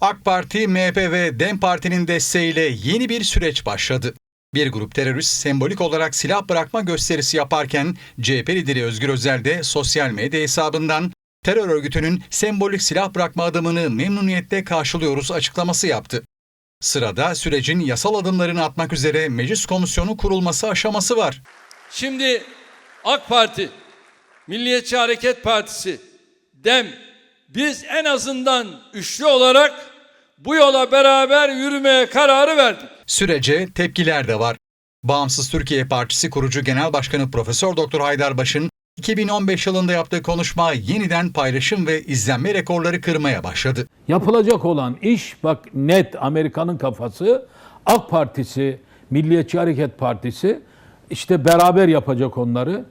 AK Parti, MHP ve DEM Parti'nin desteğiyle yeni bir süreç başladı. Bir grup terörist sembolik olarak silah bırakma gösterisi yaparken CHP lideri Özgür Özel de sosyal medya hesabından terör örgütünün sembolik silah bırakma adımını memnuniyetle karşılıyoruz açıklaması yaptı. Sırada sürecin yasal adımlarını atmak üzere meclis komisyonu kurulması aşaması var. Şimdi AK Parti, Milliyetçi Hareket Partisi, DEM biz en azından üçlü olarak bu yola beraber yürümeye kararı verdik. Sürece tepkiler de var. Bağımsız Türkiye Partisi kurucu genel başkanı Profesör Doktor Haydar Baş'ın 2015 yılında yaptığı konuşma yeniden paylaşım ve izlenme rekorları kırmaya başladı. Yapılacak olan iş bak net Amerika'nın kafası AK Partisi, Milliyetçi Hareket Partisi işte beraber yapacak onları.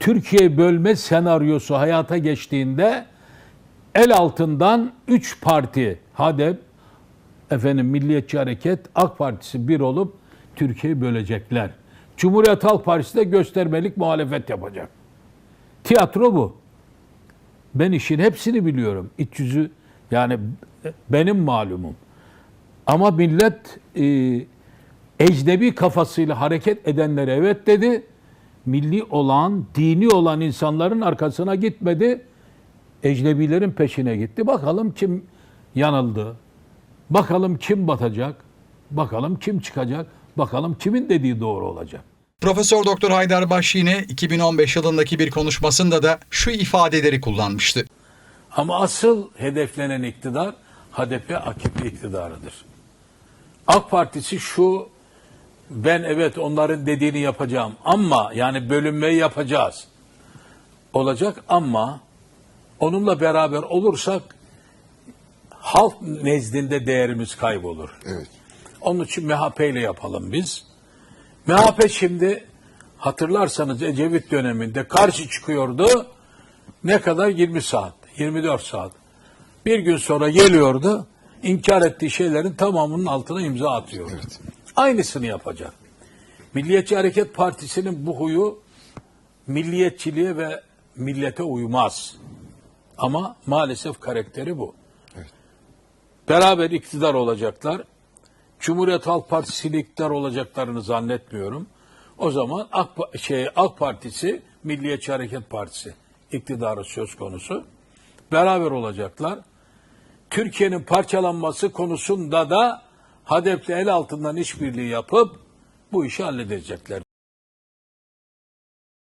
Türkiye bölme senaryosu hayata geçtiğinde el altından 3 parti HADEP, efendim Milliyetçi Hareket, AK Partisi bir olup Türkiye'yi bölecekler. Cumhuriyet Halk Partisi de göstermelik muhalefet yapacak. Tiyatro bu. Ben işin hepsini biliyorum. İç yüzü yani benim malumum. Ama millet e, ecnebi kafasıyla hareket edenlere evet dedi. Milli olan, dini olan insanların arkasına gitmedi. Ecnebilerin peşine gitti. Bakalım kim yanıldı. Bakalım kim batacak. Bakalım kim çıkacak. Bakalım kimin dediği doğru olacak. Profesör Doktor Haydar Baş yine 2015 yılındaki bir konuşmasında da şu ifadeleri kullanmıştı. Ama asıl hedeflenen iktidar HDP AKP iktidarıdır. AK Partisi şu ben evet onların dediğini yapacağım ama yani bölünmeyi yapacağız. Olacak ama onunla beraber olursak halk nezdinde değerimiz kaybolur. Evet. Onun için MHP ile yapalım biz. MHP şimdi hatırlarsanız Ecevit döneminde karşı çıkıyordu. Ne kadar? 20 saat, 24 saat. Bir gün sonra geliyordu. inkar ettiği şeylerin tamamının altına imza atıyordu. Evet. Aynısını yapacak. Milliyetçi Hareket Partisi'nin bu huyu milliyetçiliğe ve millete uymaz. Ama maalesef karakteri bu. Evet. Beraber iktidar olacaklar. Cumhuriyet Halk Partisi ile iktidar olacaklarını zannetmiyorum. O zaman AK, şey, AK Partisi, Milliyetçi Hareket Partisi iktidarı söz konusu. Beraber olacaklar. Türkiye'nin parçalanması konusunda da HADEP'le el altından işbirliği yapıp bu işi halledecekler.